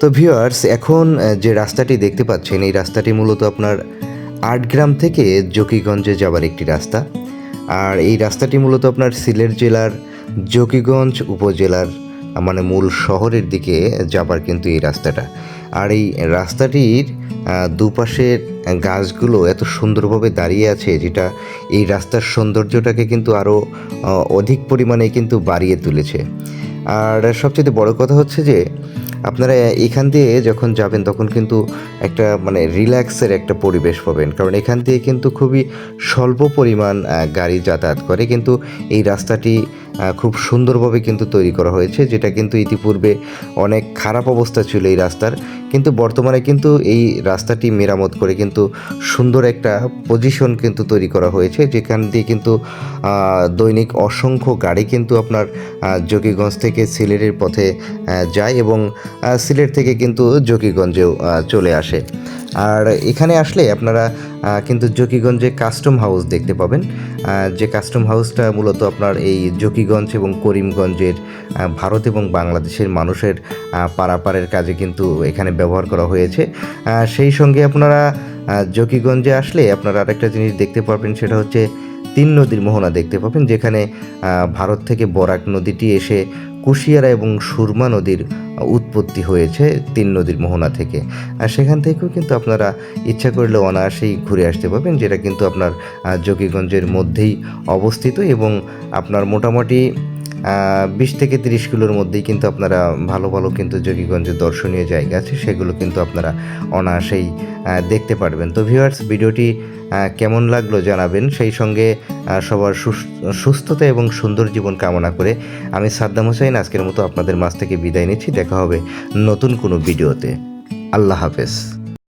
তো ভিউয়ার্স এখন যে রাস্তাটি দেখতে পাচ্ছেন, এই রাস্তাটি মূলত আপনার আটগ্রাম থেকে জকিগঞ্জে যাবার একটি রাস্তা। আর এই রাস্তাটি মূলত আপনার সিলেট জেলার জকিগঞ্জ উপজেলার মানে মূল শহরের দিকে যাবার কিন্তু এই রাস্তাটা। আর এই রাস্তাটির দুপাশের গাছগুলো এত সুন্দরভাবে দাঁড়িয়ে আছে যেটা এই রাস্তার সৌন্দর্যটাকে কিন্তু আরও অধিক পরিমাণে কিন্তু বাড়িয়ে তুলেছে। আর সবচেয়ে বড় কথা হচ্ছে যে আপনারা এখান দিয়ে যখন যাবেন, তখন কিন্তু একটা মানে রিল্যাক্সের একটা পরিবেশ পাবেন। কারণ এখান দিয়ে কিন্তু খুবই স্বল্প পরিমাণ গাড়ি যাতায়াত করে। কিন্তু এই রাস্তাটি খুব সুন্দরভাবে কিন্তু তৈরি করা হয়েছে যেটা কিন্তু ইতিপূর্বে অনেক খারাপ অবস্থা ছিল এই রাস্তার। কিন্তু বর্তমানে কিন্তু এই রাস্তাটি মেরামত করে কিন্তু সুন্দর একটা পজিশন কিন্তু তৈরি করা হয়েছে যেখান দিয়ে কিন্তু দৈনিক অসংখ্য গাড়ি কিন্তু আপনার জকিগঞ্জ থেকে সিলেটের পথে যায় এবং সিলেট থেকে কিন্তু জকিগঞ্জেও আহ, চলে আসে। আর এখানে আসলে আপনারা কিন্তু জকিগঞ্জে কাস্টম হাউস দেখতে পাবেন যে কাস্টম হাউসটা মূলত আপনার এই জকিগঞ্জ এবং করিমগঞ্জের ভারত এবং বাংলাদেশের মানুষের পারাপারের কাজে কিন্তু এখানে ব্যবহার করা হয়েছে। সেই সঙ্গে আপনারা জকিগঞ্জে আসলে আপনারা আরেকটা জিনিস দেখতে পারবেন, সেটা হচ্ছে তিন নদীর মোহনা দেখতে পাবেন, যেখানে ভারত থেকে বরাক নদীটি এসে কুশিয়ারা এবং সুরমা নদীর উৎপত্তি হয়েছে তিন নদীর মোহনা থেকে। আর সেখান থেকেও কিন্তু আপনারা ইচ্ছা করলে অনায়াসেই ঘুরে আসতে পারবেন, যেটা কিন্তু আপনার যোগীগঞ্জের মধ্যেই অবস্থিত এবং আপনার মোটামুটি বিশ থেকে তিরিশ কিলোর মধ্যেই কিন্তু আপনারা ভালো ভালো কিন্তু জকিগঞ্জের দর্শনীয় জায়গা আছে, সেগুলো কিন্তু আপনারা অনায়াসেই দেখতে পারবেন। তো ভিউয়ার্স ভিডিওটি কেমন লাগল জানাবেন। সেই সঙ্গে সবার সুস- সুস্থতা এবং সুন্দর জীবন কামনা করে আমি সাদ্দাম হোসেন। আজকের মতো আপনাদের মাছ থেকে বিদায় নিচ্ছি। দেখা হবে নতুন কোনো ভিডিওতে। আল্লাহ হাফেজ।